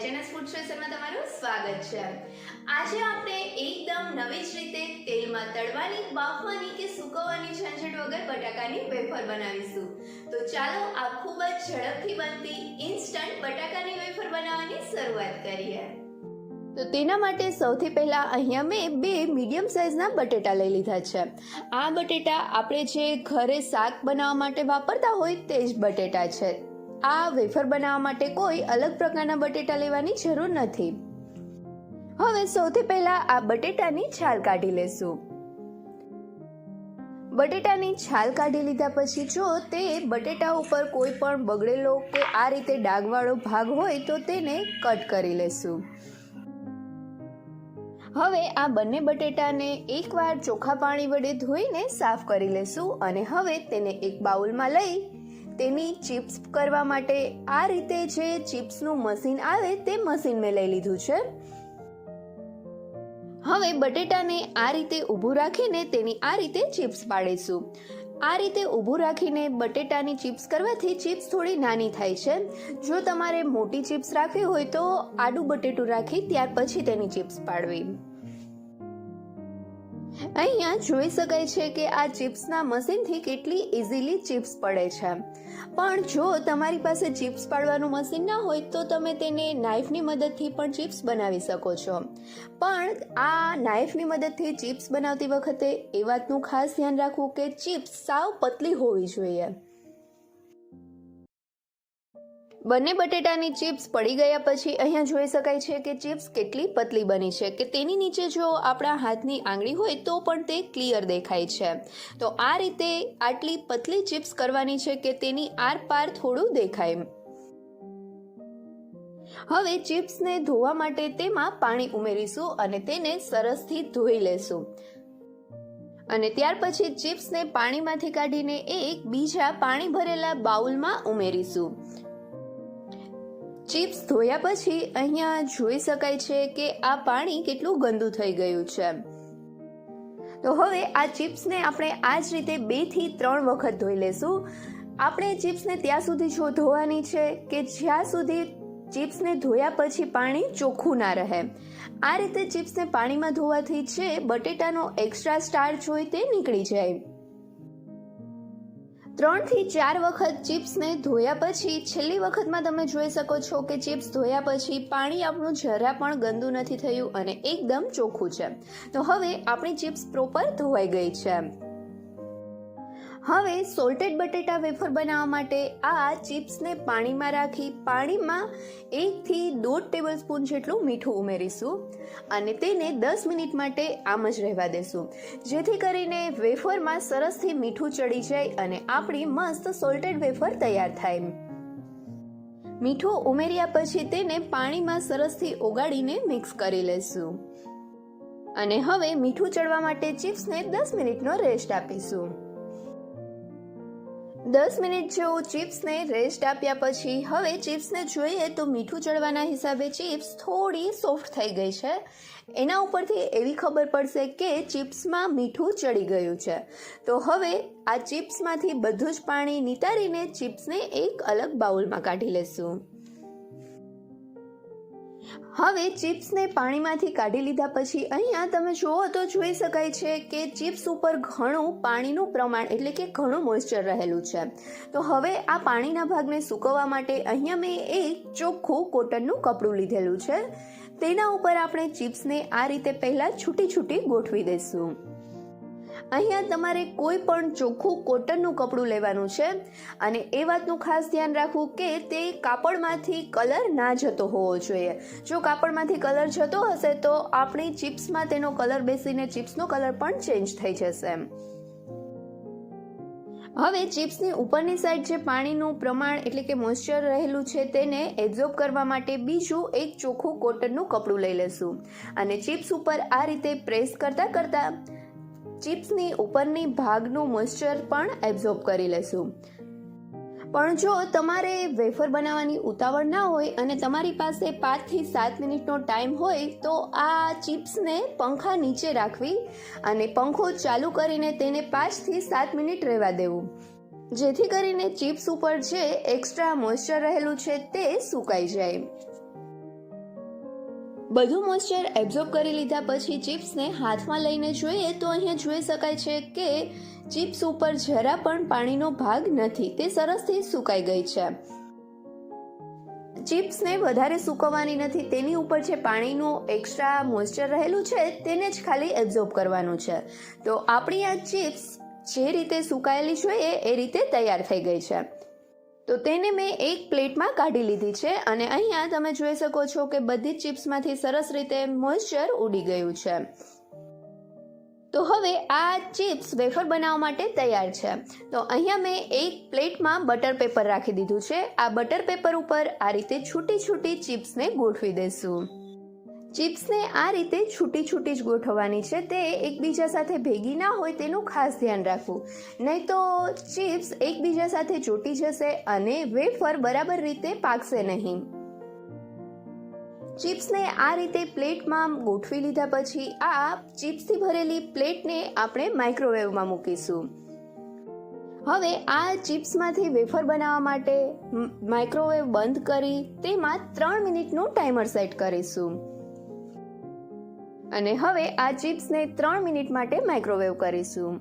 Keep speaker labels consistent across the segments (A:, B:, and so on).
A: HNS food સ્ટેશનમાં તમારું સ્વાગત છે. આજે આપણે એકદમ નવી જ રીતે તેલમાં તળવાની, બાફવાની કે સુકવવાની ઝંઝટ વગર બટાકાની વેફર બનાવીશું. તો ચાલો આ ખૂબ જ ઝડપથી બનતી ઇન્સ્ટન્ટ બટાકાની વેફર બનાવવાની શરૂઆત કરીએ. તો તેના માટે સૌથી પહેલાં અહીંયા મેં બે મીડિયમ સાઇઝના બટેટા લઈ લીધા છે. આ બટેટા આપણે જે ઘરે શાક બનાવવા માટે વાપરતા હોય તે જ બટેટા છે. આ વેફર બનાવવા માટે કોઈ અલગ પ્રકારના બટેટા લેવાની જરૂર નથી. હવે સૌથી પહેલા આ બટેટાની છાલ કાઢી લેશું. બટેટાની છાલ કાઢી લીધા પછી જો તે બટેટા ઉપર કોઈ પણ બગડેલો કે આ રીતે ડાઘવાળો ભાગ હોય તો તેને કટ કરી લેશું. હવે આ બંને બટેટાને એકવાર ચોખ્ખા પાણી વડે ધોઈને સાફ કરી લેશું અને હવે તેને એક બાઉલમાં લઈ તેની ચિપ્સ કરવા માટે આ રીતે જે ચિપ્સનું મશીન આવે તે મશીન મેં લઈ લીધું છે. હવે બટેટાને આ રીતે ઊભું રાખીને તેની આ રીતે ચિપ્સ પાડીશું. આ રીતે ઊભું રાખીને બટેટાની ચિપ્સ કરવાથી ચિપ્સ થોડી નાની થાય છે. જો તમારે મોટી ચિપ્સ રાખવી હોય તો આડું બટેટું રાખી ત્યાર પછી તેની ચિપ્સ પાડવી. અહીંયા જોઈ શકાય છે કે આ ચિપ્સના મશીનથી કેટલી ઇઝીલી ચિપ્સ પડે છે. પણ જો તમારી પાસે ચિપ્સ પાડવાનું મશીન ના હોય તો તમે તેને નાઇફની મદદથી પણ ચિપ્સ બનાવી શકો છો. પણ આ નાઇફની મદદથી ચિપ્સ બનાવતી વખતે એ વાતનું ખાસ ધ્યાન રાખવું કે ચિપ્સ સાવ પતલી હોવી જોઈએ. બંને બટેટાની ચિપ્સ પડી ગયા પછી અહીંયા જોઈ શકાય છે કે ચિપ્સ કેટલી પતલી બની છે કે તેની નીચે જો આપણા હાથની આંગળી હોય તો પણ તે ક્લિયર દેખાય છે. તો આ રીતે આટલી પતલી ચિપ્સ કરવાની છે કે તેની આરપાર થોડું દેખાય. હવે ચિપ્સને ધોવા માટે તેમાં પાણી ઉમેરીશું અને તેને સરસથી ધોઈ લેશું. અને ત્યાર પછી ચિપ્સને પાણીમાંથી કાઢીને એક બીજા પાણી ભરેલા બાઉલમાં ઉમેરીશું. ચિપ્સ ધોયા પછી અહીંયા જોઈ શકાય છે કે આ પાણી કેટલું ગંદુ થઈ ગયું છે. તો હવે આ ચિપ્સને આપણે આ જ રીતે બેથી ત્રણ વખત ધોઈ લેશું. આપણે ચિપ્સને ત્યાં સુધી જો ધોવાની છે કે જ્યાં સુધી ચિપ્સને ધોયા પછી પાણી ચોખ્ખું ના રહે. આ રીતે ચિપ્સને પાણીમાં ધોવાથી છે બટેટાનો એક્સ્ટ્રા સ્ટાર્ચ હોય તે નીકળી જાય. ત્રણથી ચાર વખત ચિપ્સને ધોયા પછી છેલ્લી વખતમાં તમે જોઈ શકો છો કે ચિપ્સ ધોયા પછી પાણી આપણું જરા પણ ગંદુ નથી થયું અને એકદમ ચોખ્ખું છે. તો હવે આપણી ચિપ્સ પ્રોપર ધોવાઈ ગઈ છે. હવે સોલ્ટેડ બટેટા વેફર બનાવવા માટે આ ચિપ્સને પાણીમાં રાખી પાણીમાં એકથી દોઢ ટેબલ સ્પૂન જેટલું મીઠું ઉમેરીશું અને તેને દસ મિનિટ માટે આમ જ રહેવા દેશું. જેથી કરીને વેફરમાં સરસથી મીઠું ચડી જાય અને આપણી મસ્ત સોલ્ટેડ વેફર તૈયાર થાય. મીઠું ઉમેર્યા પછી તેને પાણીમાં સરસથી ઓગાળીને મિક્સ કરી લેશું. અને હવે મીઠું ચડવા માટે ચિપ્સને દસ મિનિટનો રેસ્ટ આપીશું. દસ મિનિટ જેવું ચિપ્સને રેસ્ટ આપ્યા પછી, હવે ચિપ્સને જોઈએ તો મીઠું ચડવાના હિસાબે ચિપ્સ થોડી સોફ્ટ થઈ ગઈ છે. એના ઉપરથી એવી ખબર પડશે કે ચિપ્સમાં મીઠું ચડી ગયું છે. તો હવે આ ચિપ્સમાંથી બધું જ પાણી નિતારીને ચિપ્સને એક અલગ બાઉલમાં કાઢી લેશું. હવે ચિપ્સને પાણીમાંથી કાઢી લીધા પછી અહીંયા તમે જુઓ તો જોઈ શકાય છે કે ચિપ્સ ઉપર ઘણું પાણીનું પ્રમાણ એટલે કે ઘણું મોઇસ્ચર રહેલું છે. તો હવે આ પાણીના ભાગને સૂકવવા માટે અહીંયા મેં એક ચોખ્ખું કોટનનું કપડું લીધેલું છે. તેના ઉપર આપણે ચિપ્સને આ રીતે પહેલાં છૂટી છૂટી ગોઠવી દઈશું. અહીંયા તમારે કોઈ પણ ચોખ્ખું કોટનનું કપડું લેવાનું છે અને એ વાતનું ખાસ ધ્યાન રાખવું કે તે કાપડમાંથી કલર ના જતો હોવો જોઈએ. જો કાપડમાંથી કલર જતો હશે તો આપણી ચિપ્સમાં તેનો કલર બેસીને ચિપ્સનો કલર પણ ચેન્જ થઈ જશે. હવે ચિપ્સની ઉપરની સાઈડ જે પાણીનું પ્રમાણ એટલે કે મોઇશ્ચર રહેલું છે તેને એબ્ઝોર્બ કરવા માટે બીજું એક ચોખ્ખું કોટનનું કપડું લઈ લેશું. અને ચિપ્સ ઉપર આ રીતે પ્રેસ કરતાં કરતાં ચિપ્સની ઉપરની ભાગનું મોઇશ્ચર પણ એબ્ઝોર્બ કરી લેશું. પણ જો તમારે વેફર બનાવવાની ઉતાવળ ના હોય અને તમારી પાસે પાંચથી સાત મિનિટનો ટાઈમ હોય, તો આ ચિપ્સને પંખા નીચે રાખવી અને પંખો ચાલુ કરીને તેને પાંચથી સાત મિનિટ રહેવા દેવું. જેથી કરીને ચિપ્સ ઉપર જે એક્સ્ટ્રા મોઇશ્ચર રહેલું છે તે સુકાઈ જાય. બધું મોઇસ્ચર એબ્ઝોર્બ કરી લીધા પછી ચિપ્સને હાથમાં લઈને જોઈએ તો અહીંયા જોઈ શકાય છે કે ચિપ્સ ઉપર જરા પણ પાણીનો ભાગ નથી. તે સરસથી સુકાઈ ગઈ છે. ચિપ્સને વધારે સૂકવવાની નથી. તેની ઉપર જે પાણીનું એક્સ્ટ્રા મોઇસ્ચર રહેલું છે, તેને જ ખાલી એબ્ઝોર્બ કરવાનું છે. તો આપણી આ ચિપ્સ જે રીતે સુકાયેલી જોઈએ એ રીતે તૈયાર થઈ ગઈ છે. તો તેને મેં એક પ્લેટમાં કાઢી લીધી છે અને અહીંયા તમે જોઈ શકો છો કે બધી ચિપ્સમાંથી સરસ રીતે મોઇશ્ચર ઉડી ગયું છે. તો હવે આ ચિપ્સ વેફર બનાવવા માટે તૈયાર છે. તો અહીંયા મેં એક પ્લેટમાં બટર પેપર રાખી દીધું છે. આ બટર પેપર ઉપર આ રીતે છૂટી છૂટી ચિપ્સને ગોઠવી દઈશું. ચિપ્સને આ રીતે છૂટી છૂટી જ ગોઠવવાની છે. તે એકબીજા સાથે ભેગી ના હોય તેનું ખાસ ધ્યાન રાખવું. નહીં તો ચિપ્સ એકબીજા સાથે ચોટી જશે અને વેફર બરાબર રીતે પાકશે નહીં. ચિપ્સને આ રીતે પ્લેટમાં ગોઠવી લીધા પછી આ ચિપ્સથી ભરેલી પ્લેટને આપણે માઇક્રોવેવમાં મૂકીશું. હવે આ ચિપ્સમાંથી વેફર બનાવવા માટે માઇક્રોવેવ બંધ કરી તેમાં ત્રણ મિનિટનું ટાઈમર સેટ કરીશું. અને હવે આ ચિપ્સને ત્રણ મિનિટ માટે માઇક્રોવેવ કરીશું.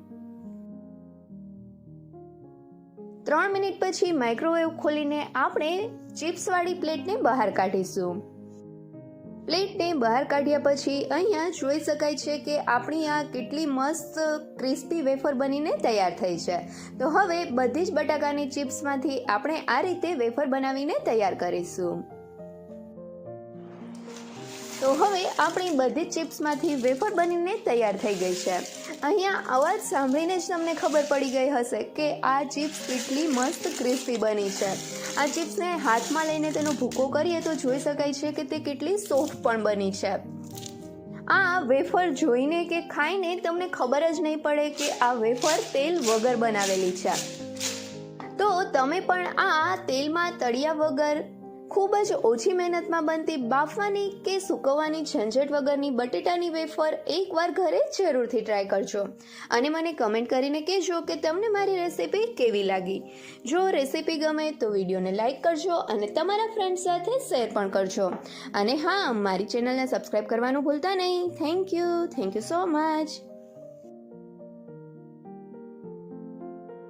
A: ત્રણ મિનિટ પછી માઇક્રોવેવ ખોલીને આપણે ચિપ્સવાળી પ્લેટને બહાર કાઢીશું. પ્લેટને બહાર કાઢ્યા પછી અહીંયા જોઈ શકાય છે કે આપણી આ કેટલી મસ્ત, ક્રિસ્પી વેફર બનીને તૈયાર થઈ છે. તો હવે બધી જ બટાકાની ચિપ્સમાંથી આપણે આ રીતે વેફર બનાવીને તૈયાર કરીશું. તો હવે આપણી બધી ચિપ્સમાંથી વેફર બનીને તૈયાર થઈ ગઈ છે. અહીંયા અવાજ સાંભળીને જ તમને ખબર પડી ગઈ હશે કે આ ચિપ્સ કેટલી મસ્ત ક્રિસ્પી બની છે. આ ચિપ્સને હાથમાં લઈને તેનો ભૂકો કરીએ તો જોઈ શકાય છે કે તે કેટલી સોફ્ટ પણ બની છે. આ વેફર જોઈને કે ખાઈને તમને ખબર જ નહીં પડે કે આ વેફર તેલ વગર બનાવેલી છે. તો તમે પણ આ તેલમાં તળિયા વગર ખૂબ જ ઓછી મહેનતમાં બનતી બાફવાની કે સૂકવવાની ઝંઝટ વગરની બટેટાની વેફર એકવાર ઘરે જરૂરથી ટ્રાય કરજો. અને મને કમેન્ટ કરીને કહેજો કે તમને મારી રેસીપી કેવી લાગી. જો રેસીપી ગમે તો વિડીયોને લાઇક કરજો અને તમારા ફ્રેન્ડ સાથે શેર પણ કરજો. અને હા, મારી ચેનલને સબસ્ક્રાઈબ કરવાનું ભૂલતા નહીં. Thank you thank you so much